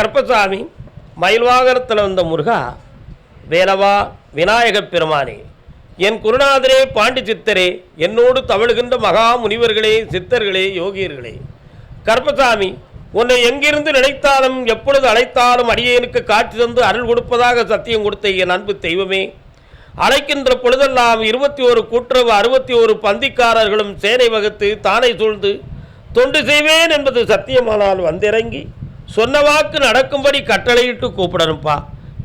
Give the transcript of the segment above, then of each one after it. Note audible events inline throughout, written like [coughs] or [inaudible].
கற்பசாமி மயில்வாகனத்தில் வந்த முருகா வேலவா விநாயகப் பெருமானே என் குருநாதரே பாண்டி சித்தரே என்னோடு தவழுகின்ற மகா முனிவர்களே சித்தர்களே யோகியர்களே. கருப்பசாமி உன்னை எங்கிருந்து நினைத்தாலும் எப்பொழுது அழைத்தாலும் அடியேனுக்கு காட்சி தந்து அருள் கொடுப்பதாக சத்தியம் கொடுத்த என் அன்பு தெய்வமே அழைக்கின்ற பொழுதெல்லாம் இருபத்தி ஒரு கூட்டுறவு அறுபத்தி ஒரு பந்திக்காரர்களும் சேனை வகுத்து தானை சூழ்ந்து தொண்டு செய்வேன் என்பது சத்தியமானால் வந்திறங்கி சொன்ன வாக்கு நடக்கும்படி கட்டளையிட்டு கூப்பிடணும்ப்பா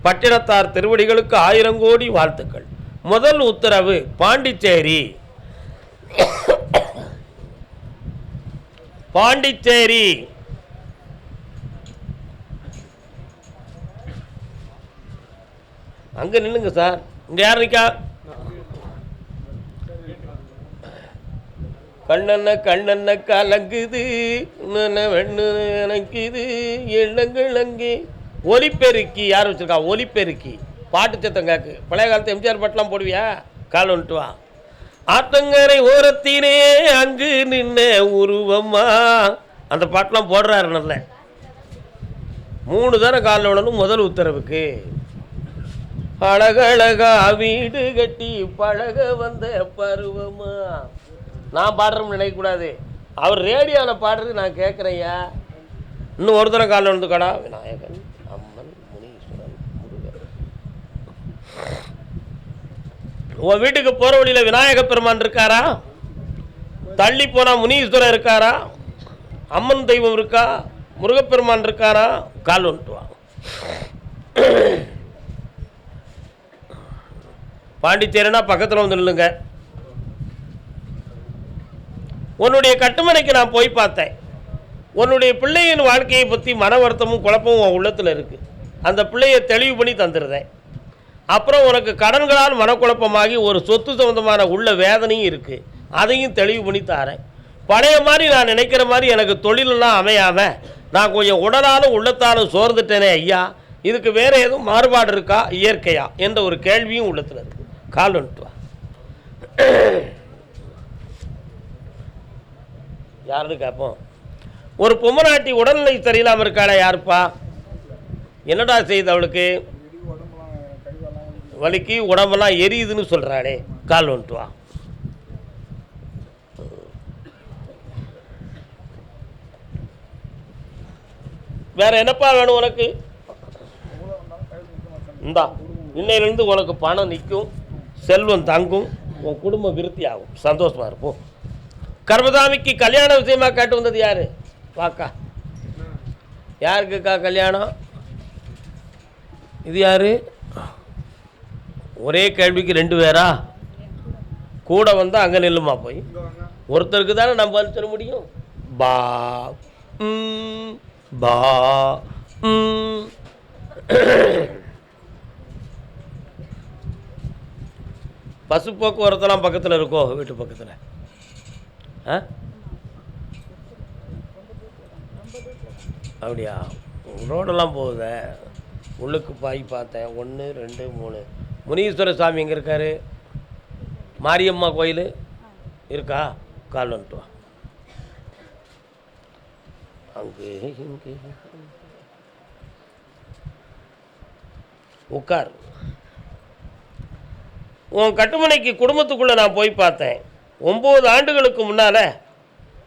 பட்டினத்தார் திருவடிகளுக்கு ஆயிரம் கோடி வாழ்த்துக்கள். முதல் உத்தரவு பாண்டிச்சேரி. பாண்டிச்சேரி. அங்க நில்லுங்க சார். இங்க யார் நிற்கா கண்ணன்ன கண்ணன்ன கலங்குது இணைக்குது வெண்ணு எண்ணங்கள் அங்கே. ஒலிப்பெருக்கி யார் வச்சிருக்கா? ஒலிப்பெருக்கி. பாட்டு சத்தம் கேக்கு. பழைய காலத்து எம்ஜிஆர் பாட்டெலாம் போடுவியா? கால் வந்துட்டு வா. ஆத்தங்கரை ஓரத்தினே அங்கு நின்ன உருவம்மா. அந்த பாட்டெலாம் போடுறாரு நல்ல. மூணு தானே காலில் விடணும் முதல் உத்தரவுக்கு. அழகழகா வீடு கட்டி பழக வந்த பருவமா. நான் பாடுறோம்னு நினைக்கக்கூடாது. அவர் ரேடியோவில் பாடுறது நான் கேட்குறேன்யா இன்னும் ஒரு தடவை காலில் வந்து கடா விநாயகன் அம்மன் முனீஸ்வரன் முருகன். உன் வீட்டுக்கு போகிற வழியில் விநாயக பெருமான் இருக்காரா? தள்ளி போனால் முனீஸ்வரன் இருக்காரா? அம்மன் தெய்வம் இருக்கா? முருகப்பெருமான் இருக்காரா? கால் வந்துட்டு வா. பாண்டிச்சேரினா பக்கத்தில் வந்து நில்லுங்க. உன்னுடைய கட்டுமனைக்கு நான் போய் பார்த்தேன். உன்னுடைய பிள்ளையின் வாழ்க்கையை பற்றி மன வருத்தமும் குழப்பமும் உன் உள்ளத்தில் இருக்குது அந்த பிள்ளையை தெளிவு பண்ணி தந்துடுறேன் அப்புறம் உனக்கு கடன்களால் மனக்குழப்பமாகி ஒரு சொத்து சம்பந்தமான உள்ள வேதனையும் இருக்குது அதையும் தெளிவு பண்ணி தாரேன். பழைய மாதிரி நான் நினைக்கிற மாதிரி எனக்கு தொழிலெல்லாம் அமையாமல் நான் கொஞ்சம் உடலாலும் உள்ளத்தாலும் சோர்ந்துட்டேனே ஐயா. இதுக்கு வேறு எதுவும் மாறுபாடு இருக்கா? இயற்கையா? என்ற ஒரு கேள்வியும் உள்ளத்தில் இருக்குது கால் வந்துட்டு வா யாருன்னு கேட்போம் ஒரு பொம்மநாட்டி உடல்நிலை சரியில்லாமல் இருக்காளா யாருப்பா? என்னடா செய்யுது அவளுக்கு? வலிக்கு உடம்பெல்லாம் எரியுதுன்னு சொல்கிறாளே கால் வந்துட்டு வா. வேற என்னப்பா வேணும் உனக்கு? இந்தா இன்னையிலேருந்து உனக்கு பணம் நிற்கும் செல்வம் தங்கும் உன் குடும்பம் விருத்தி ஆகும் சந்தோஷமா இருப்போம். கர்மதாமிக்கு கல்யாண விஷயமா கேட்டு வந்தது யாரு? வாக்கா. யாருக்குக்கா கல்யாணம்? இது யாரு? ஒரே கேள்விக்கு ரெண்டு பேரா? கூட வந்தா அங்கே நில்லுமா போய்? ஒருத்தருக்கு தானே நம்ம பதில் சொல்ல முடியும்? பா ம், பா ம். பஸ் போக்குவரத்தெல்லாம் பக்கத்தில் இருக்கோ? வீட்டு பக்கத்தில். அப்படியா? ரோடெல்லாம் போகுதே. உள்ளுக்கு பாய் பார்த்தேன். ஒன்று ரெண்டு மூணு. முனீஸ்வர சாமி எங்கே இருக்காரு? மாரியம்மா கோயில்? இருக்கா? கால் வந்துட்டு வா. அங்கே இங்கே. உட்கார். உன் கட்டுமனைக்கு குடும்பத்துக்குள்ளே நான் போய் பார்த்தேன். ஒம்பது ஆண்டுகளுக்கு முன்னால்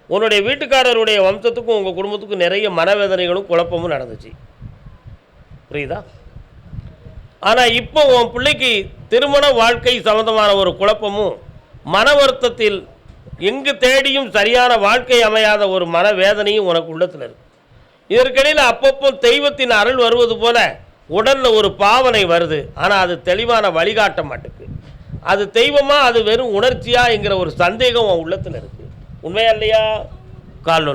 உன்னுடைய வீட்டுக்காரருடைய வம்சத்துக்கும் உங்கள் குடும்பத்துக்கும் நிறைய மனவேதனைகளும் குழப்பமும் நடந்துச்சு. புரியுதா? ஆனால் இப்போ உன் பிள்ளைக்கு திருமண வாழ்க்கை சம்மந்தமான ஒரு குழப்பமும் மன வருத்தத்தில் எங்கு தேடியும் சரியான வாழ்க்கை அமையாத ஒரு மனவேதனையும் உனக்கு உள்ளத்தில் இருக்கு. இதற்கிடையில் அப்பப்போ தெய்வத்தின் அருள் வருவது போல உடலில் ஒரு பாவனை வருது. ஆனால் அது தெளிவான வழிகாட்ட மாட்டுக்கு. அது தெய்வமா அது வெறும் உணர்ச்சியா என்கிற ஒரு சந்தேகம் உன் உள்ளத்தில் இருக்கு. உண்மையா இல்லையா? கால்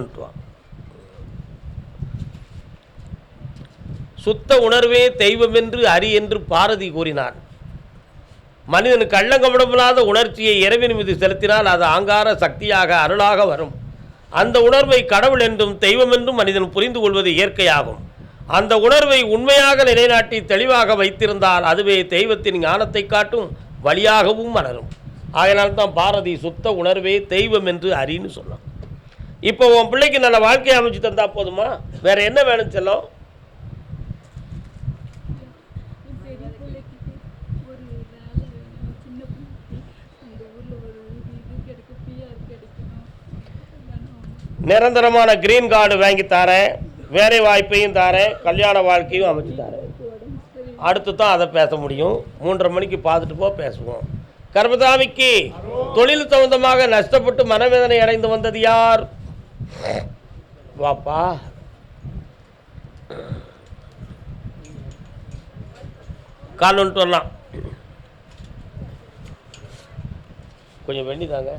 சுத்த உணர்வே தெய்வம் என்று அறி என்று பாரதி கூறினார் மனிதன் கள்ளங்கபடமில்லாத உணர்ச்சியை இறைவன் மீது செலுத்தினால் அது ஆங்கார சக்தியாக அருளாக வரும். அந்த உணர்வை கடவுள் என்றும் தெய்வம் என்றும் மனிதன் புரிந்து கொள்வது இயற்கையாகும். அந்த உணர்வை உண்மையாக நிலைநாட்டி தெளிவாக வைத்திருந்தால் அதுவே தெய்வத்தின் ஞானத்தை காட்டும். வழியாகவும் மலரும். அதனால்தான் பாரதி சுத்த உணர்வே தெய்வம் என்று அறின்னு சொன்னான். இப்போ உன் பிள்ளைக்கு நல்ல வாழ்க்கையை அமைச்சு தந்தால் போதுமா? வேற என்ன வேணும் செல்லும்? நிரந்தரமான கிரீன் கார்டு வாங்கி தாரேன். வேலை வாய்ப்பையும் தாரேன். கல்யாண வாழ்க்கையும் அமைச்சு தாரேன். அடுத்து தான் அதை பேச முடியும். மூன்றரை மணிக்கு பார்த்துட்டு போ பேசுவோம். கர்மசாமிக்கு தொழில் சம்பந்தமாக நஷ்டப்பட்டு மனவேதனை அடைந்து வந்தது யார்? வாப்பா. கால் வரலாம். கொஞ்சம் வெண்ணி தாங்க.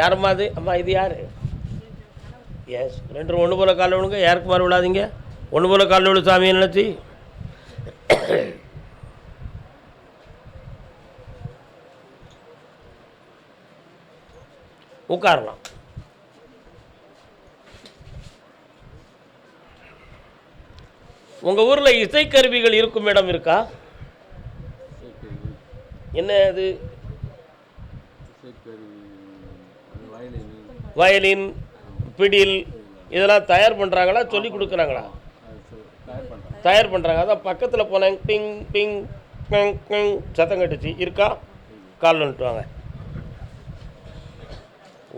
யாரம்மா அது? அம்மா இது யார்? எஸ் ரெண்டு ஒன்று போல காலில் விழுங்க. யாருக்கு மாதிரி விழாதீங்க? ஒன்று போல காலில் விழு சாமி நினச்சி. [coughs] உட்காரலாம். உங்கள் ஊரில் இசைக்கருவிகள் இருக்கும் இடம் இருக்கா? என்ன அது? வயலின். பிடில் இதெல்லாம் தயார் பண்ணுறாங்களா சொல்லி கொடுக்குறாங்களா? தயார் பண்ணுறாங்க அதான் பக்கத்தில் போனேன். டிங் டிங் கிங் கிங் சத்தம் கட்டுச்சு. இருக்கா? கால் வந்துட்டுவாங்க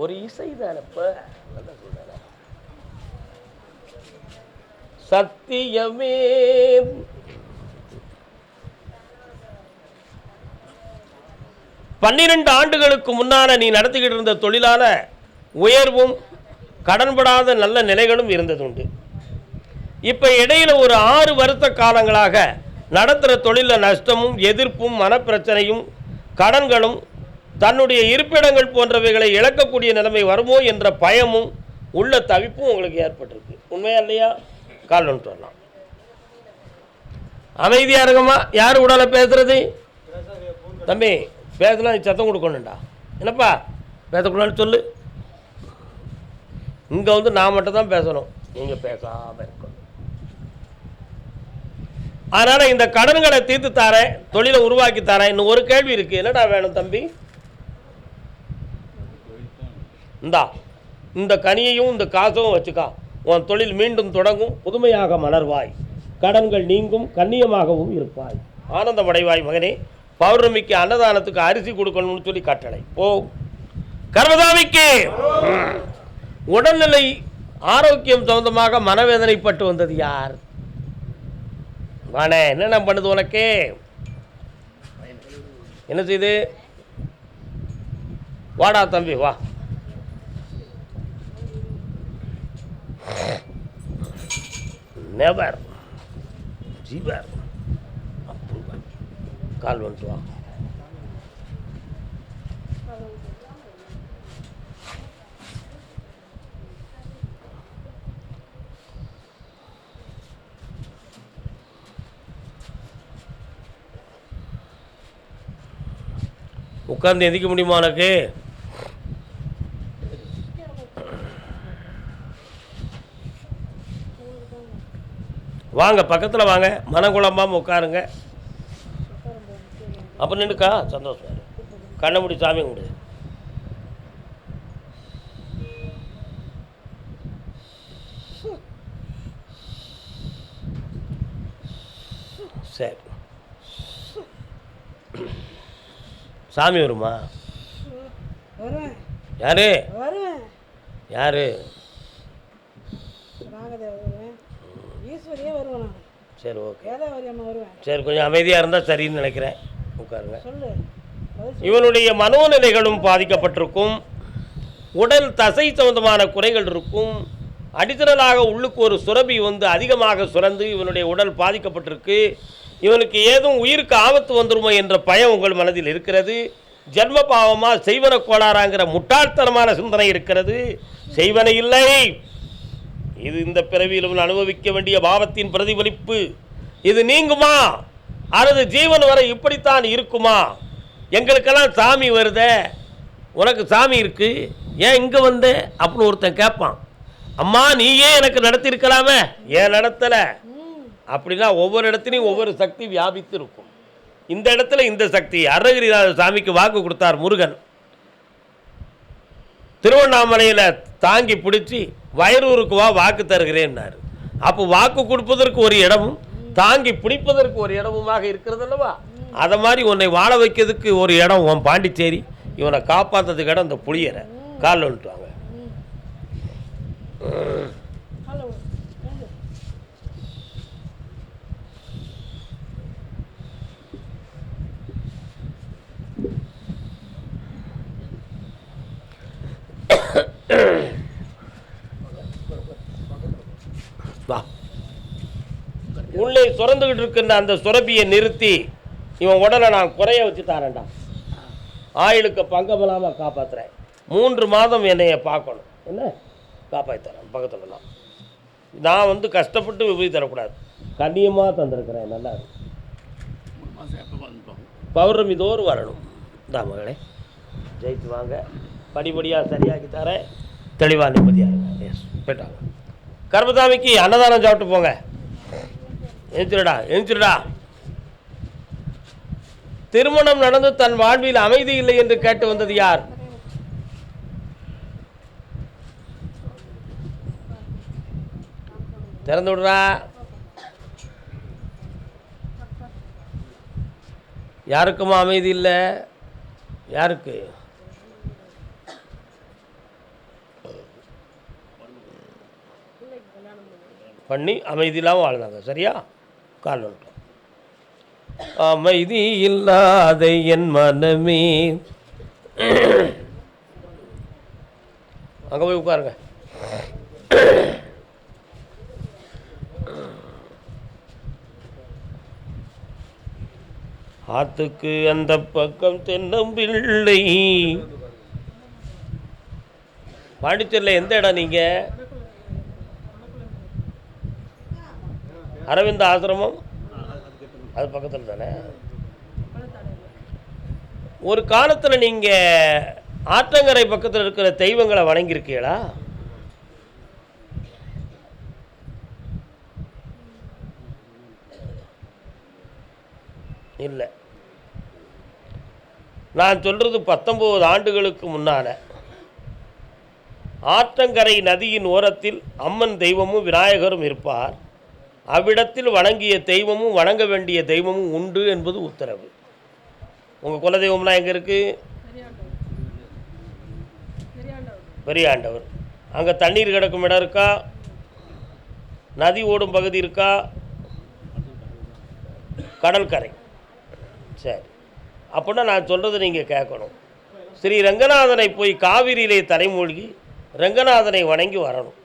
ஒரு இசை தானப்ப சத்தியமே. பன்னிரண்டு ஆண்டுகளுக்கு முன்னால் நீ நடத்திக்கிட்டு இருந்த தொழிலால் உயர்வும் கடன்படாத நல்ல நிலைகளும் இருந்தது உண்டு இப்போ இடையில் ஒரு ஆறு வருத்த காலங்களாக நடத்துகிற தொழிலில் நஷ்டமும் எதிர்ப்பும் மனப்பிரச்சனையும் கடன்களும் தன்னுடைய இருப்பிடங்கள் போன்றவைகளை இழக்கக்கூடிய நிலைமை வருமோ என்ற பயமும் உள்ள தவிப்பும் உங்களுக்கு ஏற்பட்டிருக்கு. உண்மையா இல்லையா? கால் வந்துட்டு வரலாம். அமைதியாக இருக்குமா? யார் உடலை பேசுறது? தம்பி பேசலாம் நீ சத்தம் கொடுக்கணுண்டா என்னப்பா பேசக்கூடாதுன்னு சொல்லு. இங்கே வந்து நான் மட்டும் தான் பேசணும் நீங்கள் பேசாமல் அதனால் இந்த கடன்களை தீர்த்து தரேன் தொழிலை உருவாக்கி தரேன். இன்னும் ஒரு கேள்வி இருக்குது என்னடா வேணும் தம்பி? இந்தா இந்த கனியையும் இந்த காசும் வச்சுக்கா. உன் தொழில் மீண்டும் தொடங்கும். புதுமையாக மலர்வாய். கடன்கள் நீங்கும் கண்ணியமாகவும் இருப்பாய். ஆனந்தமடைவாய் மகனே பௌர்ணமிக்கு அன்னதானத்துக்கு அரிசி கொடுக்கணும்னு சொல்லி கட்டளை. போ. கர்மதாமிக்கு உடல்நிலை ஆரோக்கியம் சம்பந்தமாக மனவேதனைப்பட்டு வந்தது யார்? வானே என்னென்ன பண்ணுது உனக்கு? என்ன செய்யுது வாடா தம்பி வா. நெவர் ஜீவர் அப்ரூவல் கால் வந்துட்டு வா உட்கார்ந்து எந்திக்க முடியுமா உனக்கு? வாங்க பக்கத்தில் வாங்க. மனக்குழம்பாமல் உட்காருங்க. அப்போ நின்றுக்கா சந்தோஷம். கண்ணை முடி சாமி கும்பிடு. சரி. சாமி வருமா? யாரு? யாரு? சரி ஓகே. சரி கொஞ்சம் அமைதியாக இருந்தால் சரின்னு நினைக்கிறேன். உட்காருங்க. இவனுடைய மனோநிலைகளும் பாதிக்கப்பட்டிருக்கும். உடல் தசை சம்பந்தமான குறைகள் இருக்கும். அடித்தலாக உள்ளுக்கு ஒரு சுரபி வந்து அதிகமாக சுரந்து இவனுடைய உடல் பாதிக்கப்பட்டிருக்கு. இவனுக்கு ஏதும் உயிருக்கு ஆபத்து வந்துருமோ என்ற பயம் உங்கள் மனதில் இருக்கிறது. ஜென்ம பாவமாக செய்வன கோளாறாங்கிற முட்டாள்தனமான சிந்தனை இருக்கிறது. செய்வன இல்லை. இது இந்த பிறவியில் இவன் அனுபவிக்க வேண்டிய பாவத்தின் பிரதிபலிப்பு. இது நீங்குமா? அல்லது ஜீவன் வரை இப்படித்தான் இருக்குமா? எங்களுக்கெல்லாம் சாமி வருதே. உனக்கு சாமி இருக்கு. ஏன் இங்கே வந்த? அப்படின்னு ஒருத்தன் கேட்பான். அம்மா நீயே எனக்கு நடத்தியிருக்கலாமே. ஏன் நடத்தலை? அப்படின்னா ஒவ்வொரு இடத்துலையும் ஒவ்வொரு சக்தி வியாபித்து இருக்கும் இந்த இடத்துல இந்த சக்தி அருணகிரிநாத சாமிக்கு வாக்கு கொடுத்தார் முருகன். திருவண்ணாமலையில் தாங்கி பிடிச்சி வயரூருக்கு வா வாக்கு தருகிறேன்னாரு. அப்போ வாக்கு கொடுப்பதற்கு ஒரு இடமும் தாங்கி பிடிப்பதற்கு ஒரு இடமுமாக இருக்கிறது அல்லவா? அதை மாதிரி உன்னை வாழ வைக்கிறதுக்கு ஒரு இடம் உன் பாண்டிச்சேரி. இவனை காப்பாற்றுறதுக்கு இடம் இந்த புளியரை. காலில் வந்துட்டு வாங்க காலை விடு. எழுந்து. வா உள்ளே சுரந்துகிட்டு இருக்கின்ற அந்த சுரப்பியை நிறுத்தி இவன் உடலை நான் குறைய வச்சு தரேன்டா. ஆயுளுக்கு பங்கமில்லாமல் காப்பாத்துறேன். மூன்று மாதம் என்னைய பார்க்கணும். என்ன? காப்பாற்றி தரேன் பக்கத்தில் நான் வந்து கஷ்டப்பட்டு விபதி தரக்கூடாது. கண்ணியமாக தந்திருக்கிறேன் நல்லா. பௌர்ணமி தோறும் வரணும். மகளே ஜெயித்து வாங்க. படிப்படியாக சரியாக்கி தரேன். தெளிவாக நிம்மதியாக இருங்க. போயிட்டாங்க கர்மசாமிக்கு அன்னதானம் சாப்பிட்டு போங்க. எழுந்திருடா எழுந்திருடா திருமணம் நடந்து தன் வாழ்வில் அமைதி இல்லை என்று கேட்டு வந்தது யார்? திறந்து விடுறா. யாருக்கும் அமைதி இல்லை? யாருக்கு? பண்ணி அமைதியெல்லாம் வாழ்ந்தாங்க சரியா? கால் அமைதி இல்லாத என் மனமே. அங்கே போய் உட்காருங்க. ஆத்துக்கு அந்த பக்கம் தென்னம்பிள்ளை. பாண்டிச்சேரியில் எந்த இடம் நீங்கள் அரவிந்த ஆசிரமம் அது பக்கத்தில் தானே? ஒரு காலத்தில் நீங்கள் ஆற்றங்கரை பக்கத்தில் இருக்கிற தெய்வங்களை வணங்கியிருக்கீங்களா? இல்லை. நான் சொல்கிறது பத்தொம்போது ஆண்டுகளுக்கு முன்னால். ஆற்றங்கரை நதியின் ஓரத்தில் அம்மன் தெய்வமும் விநாயகரும் இருப்பார். அவ்விடத்தில் வணங்கிய தெய்வமும் வணங்க வேண்டிய தெய்வமும் உண்டு என்பது உத்தரவு. உங்கள் குலதெய்வம்லாம் எங்கே இருக்குது பெரியாண்டவர். அங்கே தண்ணீர் கிடக்கும் இடம் இருக்கா? நதி ஓடும் பகுதி இருக்கா? கடற்கரை. சரி. அப்படின்னா நான் சொல்கிறது நீங்கள் கேட்கணும். ஸ்ரீ ரங்கநாதனை போய் காவிரியிலே தலைமூழ்கி ரங்கநாதனை வணங்கி வரணும்.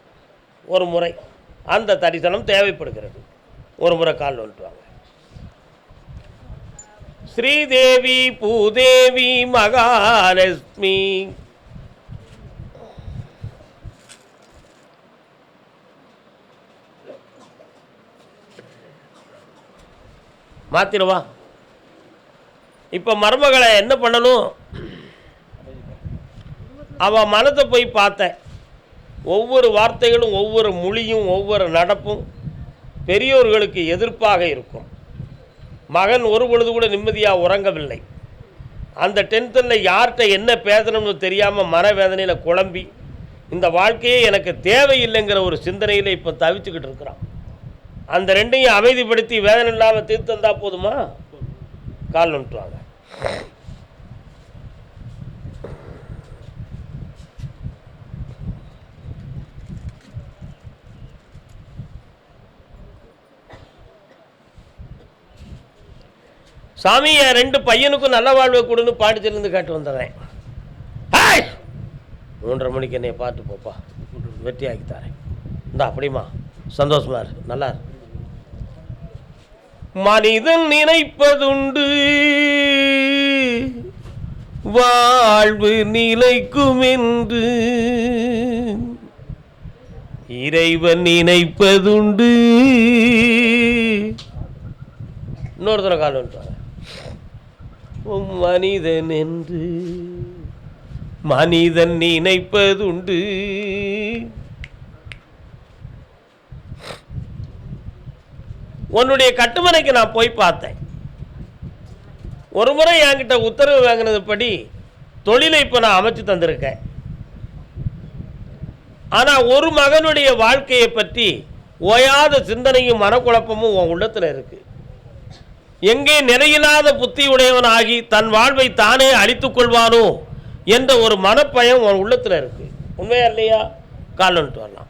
ஒரு முறை. அந்த தரிசனம் தேவைப்படுகிறது. ஒரு முறை கால் வந்துட்டுவாங்க ஸ்ரீதேவி பூதேவி மகாலட்சுமி. மாத்திருவா? இப்போ மருமகளை என்ன பண்ணணும்? அவன் மனத்தை போய் பார்த்தேன் ஒவ்வொரு வார்த்தைகளும் ஒவ்வொரு மொழியும் ஒவ்வொரு நடப்பும் பெரியோர்களுக்கு எதிர்ப்பாக இருக்கும். மகன் ஒரு பொழுது கூட நிம்மதியாக உறங்கவில்லை. அந்த டென்ஷனில் யார்கிட்ட என்ன பேசணும்னு தெரியாமல் மனவேதனையில் குழம்பி இந்த வாழ்க்கையே எனக்கு தேவையில்லைங்கிற ஒரு சிந்தனையில் இப்போ தவிச்சுக்கிட்டு இருக்கிறான். அந்த ரெண்டையும் அமைதிப்படுத்தி வேதனை இல்லாமல் தீர்த்தந்தா போதுமா? கால் நின்றுவாங்க சாமி என் ரெண்டு பையனுக்கும் நல்ல வாழ்வை கொடுன்னு பாண்டிச்சேரிலேருந்து கேட்டு வந்துடுறேன். ஹாய்! மூன்றரை மணிக்கு என்னை பார்த்து போப்பா. வெற்றி ஆக்கி தரேன். இந்த அப்படிமா சந்தோஷமா இரு. நல்லா இரு. மனிதன் நினைப்பதுண்டு. வாழ்வு நிலைக்கும் என்று இறைவன் நினைப்பதுண்டு. இன்னொரு தடவை கால் மனிதன் என்று மனிதன் நினைப்பதுண்டு. உன்னுடைய கட்டுமனைக்கு நான் போய் பார்த்தேன். ஒரு முறை என்கிட்ட உத்தரவு வாங்கினதுபடி தொழிலை இப்போ நான் அமைச்சு தந்திருக்கேன். ஆனால் ஒரு மகனுடைய வாழ்க்கையை பற்றி ஓயாத சிந்தனையும் மனக்குழப்பமும் உன் உள்ளத்தில் இருக்கு. எங்கே நிறையில்லாத புத்தி உடையவன் ஆகி தன் வாழ்வை தானே அழித்துக் கொள்வானோ என்ற ஒரு மனப்பயம் உன் உள்ளத்தில் இருக்கு. உண்மையா இல்லையா? காலன்ட்டு வரலாம்.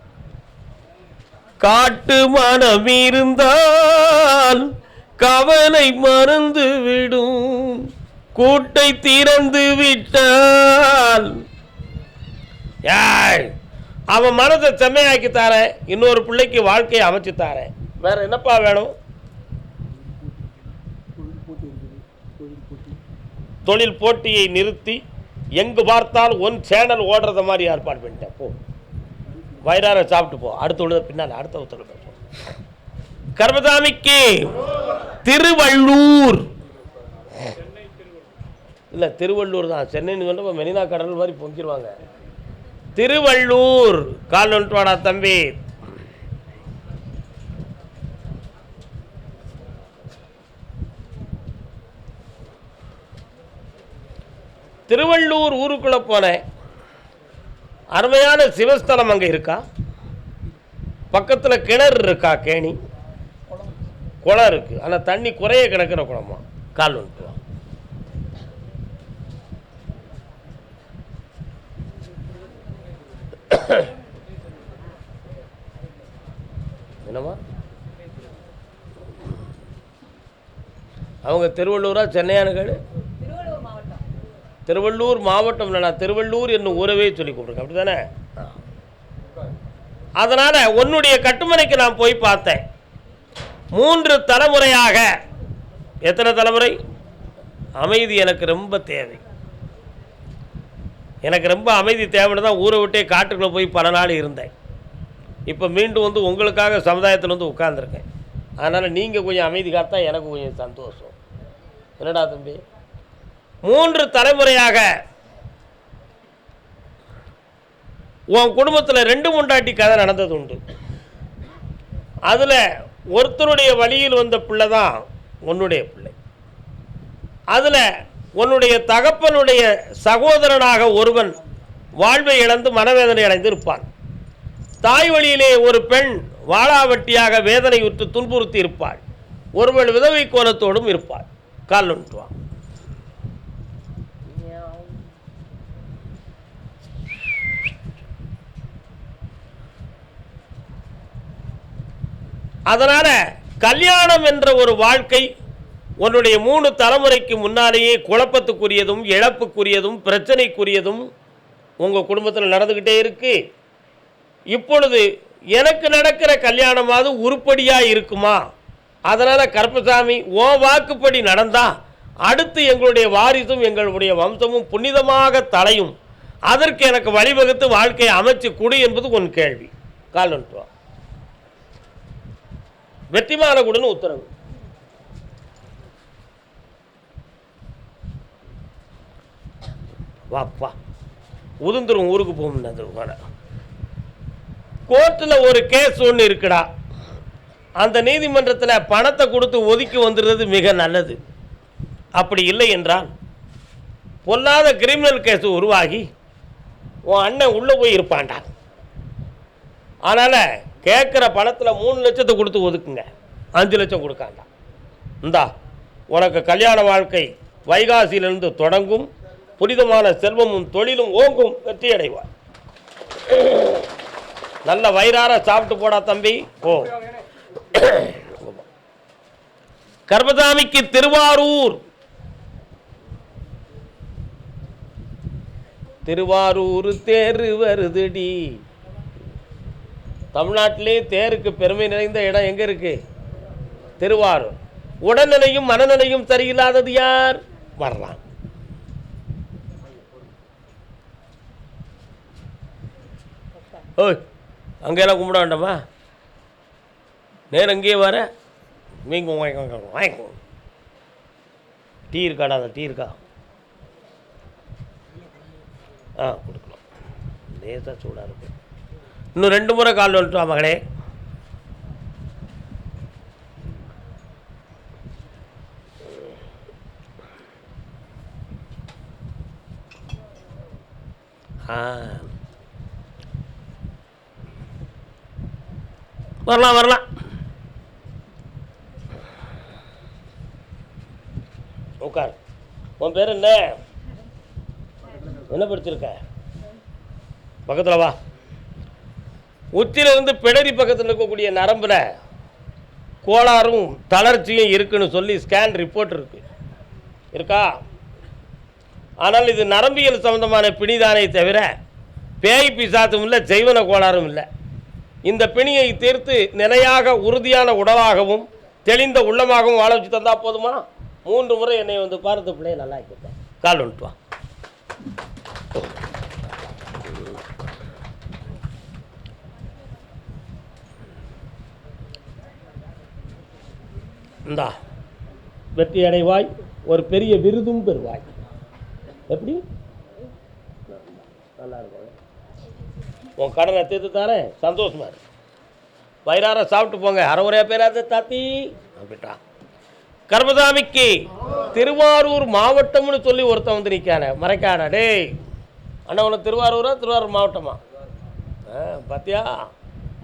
காட்டு மனம் இருந்தால் கவலை மறந்து விடும். கூட்டை திறந்து விட்டால். யாய் அவன் மனதை செம்மையாக்கி தாரேன். இன்னொரு பிள்ளைக்கு வாழ்க்கையை அமைச்சு தாரேன். வேற என்னப்பா வேணும்? தொழில் போட்டியை நிறுத்தி எங்கு பார்த்தாலும் ஒன் சேனல் ஓடுறத மாதிரி ஏற்பாடு பண்ணிட்டேன் போ. வயிறார சாப்பிட்டு போ. அடுத்த உழுத பின்னால் அடுத்த உத்தரவு பேசுவோம் கர்மசாமிக்கு திருவள்ளூர். இல்லை திருவள்ளூர் தான். சென்னைன்னு சொல்லிட்டு மெரினா கடல் மாதிரி பொங்கிடுவாங்க திருவள்ளூர் கால் வந்துட்டு வாடா தம்பி. திருவள்ளூர் ஊருக்குள்ளே போனேன் அருமையான சிவஸ்தலம் அங்கே இருக்கா? பக்கத்தில் கிணறு இருக்கா கேணி? குளம் இருக்குது ஆனால் தண்ணி குறைய கிடக்கிற குளமா? கால் வந்துட்டு என்னம்மா? அவங்க திருவள்ளூரா சென்னையானு கேடு திருவள்ளூர் மாவட்டம் இல்லைண்ணா திருவள்ளூர் என்னும் ஊரவே சொல்லி கூப்பிடுங்க அப்படி தானே அதனால் உன்னுடைய கட்டுமனைக்கு நான் போய் பார்த்தேன். மூன்று தலைமுறையாக எத்தனை தலைமுறை? அமைதி எனக்கு ரொம்ப தேவை. எனக்கு ரொம்ப அமைதி தேவைன்னு தான் ஊரை விட்டே காட்டுக்குள்ளே போய் பல நாள் இருந்தேன். இப்போ மீண்டும் வந்து உங்களுக்காக சமுதாயத்தில் வந்து உட்கார்ந்திருக்கேன். அதனால் நீங்கள் கொஞ்சம் அமைதி காத்தா எனக்கு கொஞ்சம் சந்தோஷம். என்னடா தம்பி? மூன்று தலைமுறையாக உன் குடும்பத்தில் ரெண்டு முண்டாட்டி கதை நடந்தது உண்டு அதில் ஒருத்தருடைய வழியில் வந்த பிள்ளை தான் உன்னுடைய பிள்ளை. அதில் உன்னுடைய தகப்பனுடைய சகோதரனாக ஒருவன் வாழ்வை இழந்து மனவேதனை அடைந்து இருப்பான் தாய் வழியிலே ஒரு பெண் வாளாவட்டியாக வேதனையுற்று துன்புறுத்தி இருப்பாள் ஒருவள் விதவை கோலத்தோடும் இருப்பாள். கால் நுட்டுவான். அதனால் கல்யாணம் என்ற ஒரு வாழ்க்கை உன்னுடைய மூணு தலைமுறைக்கு முன்னாலேயே குழப்பத்துக்குரியதும் இழப்புக்குரியதும் பிரச்சனைக்குரியதும் உங்கள் குடும்பத்தில் நடந்துக்கிட்டே இருக்குது இப்பொழுது எனக்கு நடக்கிற கல்யாணமாவது உருப்படியாக இருக்குமா? அதனால் கருப்பசாமி ஓ வாக்குப்படி நடந்தா அடுத்து எங்களுடைய வாரிசும் எங்களுடைய வம்சமும் புனிதமாக தலையும். அதற்கு எனக்கு வழிவகுத்து வாழ்க்கையை அமைச்சு கொடு என்பது உன் கேள்வி. கால் வெற்றிமாறகுடன் உத்தரவு. வாப்பா உதுந்துரும் ஊருக்கு போகும்னு கோர்ட்டில் ஒரு கேஸ் ஒன்று இருக்குடா. அந்த நீதிமன்றத்தில் பணத்தை கொடுத்து ஒதுக்கி வந்துடுறது மிக நல்லது. அப்படி இல்லை என்றால் பொல்லாத கிரிமினல் கேஸ் உருவாகி உன் அண்ணன் உள்ளே போய் இருப்பான்டா. அதனால் கேட்குற பணத்தில் மூணு லட்சத்தை கொடுத்து ஒதுக்குங்க. அஞ்சு லட்சம் கொடுக்காண்டா இந்தா உனக்கு கல்யாண வாழ்க்கை வைகாசியிலிருந்து தொடங்கும் புனிதமான செல்வமும் தொழிலும் ஓங்கும் வெற்றி அடைவார் நல்ல வயிறார சாப்பிட்டு போடா தம்பி. ஓ கர்மசாமிக்கு திருவாரூர். திருவாரூர் தேர் வருதுடி. தமிழ்நாட்டிலே தேருக்கு பெருமை நிறைந்த இடம் எங்கே இருக்குது திருவாரூர். உடல்நிலையும் மனநிலையும் சரியில்லாதது யார்? வரலாம் ஓய் அங்கெல்லாம் கும்பிட வேண்டாமா? நேரம் அங்கேயே வர. மீங்க வாங்கிக்கோ டீ இருக்காடா அந்த டீ இருக்கா? ஆ கொடுக்கலாம். லேசாக சூடாக இருக்கும் இன்னும் ரெண்டு முறை கால் வந்துட்டா மகளே. ஆ. வரலாம் வரலாம். உட்கார். உன் பேர் என்ன? என்ன படிச்சிருக்க? பக்கத்தில் வா. உச்சியிலிருந்து பிடரி பக்கத்தில் இருக்கக்கூடிய நரம்பில் கோளாறும் தளர்ச்சியும் இருக்குன்னு சொல்லி ஸ்கேன் ரிப்போர்ட் இருக்கு. இருக்கா? ஆனால் இது நரம்பியல் சம்பந்தமான பிணிதானே தவிர பேய் பிசாத்தும் இல்லை ஜெய்வன கோளாறும் இல்லை. இந்த பிணியை தீர்த்து நிலையாக உறுதியான உடலாகவும் தெளிந்த உள்ளமாகவும் வாழ வச்சு தந்தால் போதுமா? மூன்று முறை என்னை வந்து பார்த்து பிள்ளைய நல்லா ஆக்கிட்டேன் கால் வந்துட்டு இந்தா வெற்றி அடைவாய் ஒரு பெரிய விருதும் பெறுவாய். எப்படி? நல்லா இருக்கும் உன் கடனை தீர்த்து தரேன் சந்தோஷமா இரு. வயிறார சாப்பிட்டு போங்க. அறவுரையா பேராத தாத்தி அப்படின்ட்டா கர்மதாமிக்கு திருவாரூர் மாவட்டம்னு சொல்லி ஒருத்தன் வந்து நிற்கான மறைக்கான டேய். அண்ணா உனக்கு திருவாரூரா திருவாரூர் மாவட்டமா? ஆ பாத்தியா?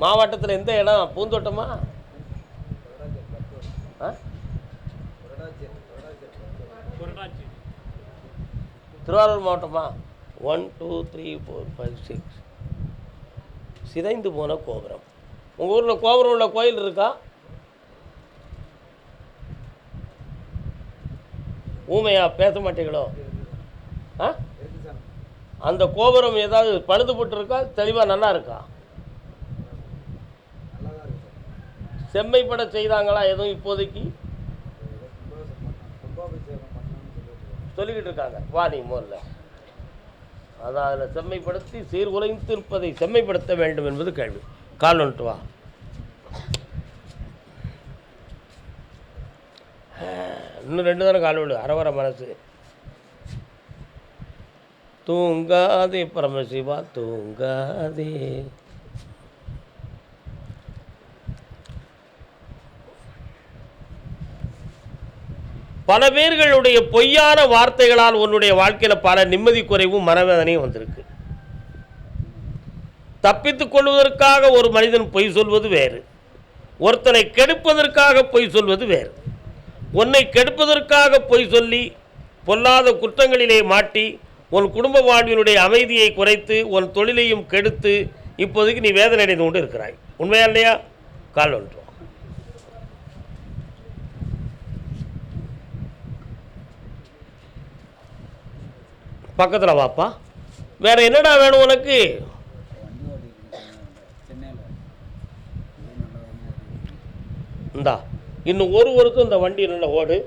மாவட்டத்தில் எந்த இடம்? பூந்தோட்டமா? Thiruvarur மாவட்டமா? One two three four five six சிதைந்து போன கோபுரம். உங்கள் ஊரில் கோபுரம் உள்ள கோயில் இருக்கா? ஊமையா பேச மாட்டீங்களோ? ஆ? அந்த கோபுரம் ஏதாவது பழுதுபட்டு இருக்கா தெளிவாக நல்லா இருக்கா? செம்மைப்பட செய்தாங்களா எதுவும் இப்போதைக்கு? சொல்லிக்கிட்டு இருக்காங்க வாதி நீ முதல்ல. அதான் அதில் செம்மைப்படுத்தி சீர்குலைந்து இருப்பதை செம்மைப்படுத்த வேண்டும் என்பது கேள்வி. கால் வந்துட்டு வா. இன்னும் ரெண்டு தானே கால் விடு. அரவர மனசு. தூங்காதே பரமசிவா தூங்காதே. பல பேர்களுடைய பொய்யான வார்த்தைகளால் உன்னுடைய வாழ்க்கையில் பல நிம்மதி குறைவும் மனவேதனையும் வந்திருக்கு. தப்பித்துக் கொள்வதற்காக ஒரு மனிதன் பொய் சொல்வது வேறு. ஒருத்தனை கெடுப்பதற்காக பொய் சொல்வது வேறு. உன்னை கெடுப்பதற்காக பொய் சொல்லி பொல்லாத குற்றங்களிலே மாட்டி உன் குடும்ப வாழ்வினுடைய அமைதியை குறைத்து உன் தொழிலையும் கெடுத்து இப்போதைக்கு நீ வேதனை அடைந்து கொண்டு இருக்கிறாய். உண்மையா இல்லையா? கால் ஒன்று. பக்கத்தில் வாப்பா. வேற என்னடா வேணும் உனக்கு? இந்தா இன்னும் ஒரு வருஷம் இந்த வண்டி நல்ல ஓடு.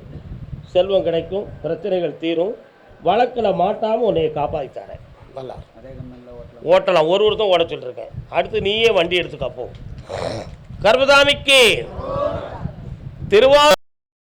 செல்வம் கிடைக்கும் பிரச்சனைகள் தீரும். வழக்கில் மாட்டாமல் உன்னைய காப்பாற்றி தரேன் நல்லா. ஓட்டலாம் ஒரு வருஷம் ஓட சொல்லிருக்கேன். அடுத்து நீயே வண்டி எடுத்துக்கப்போ கர்மதாமிக்கு திருவா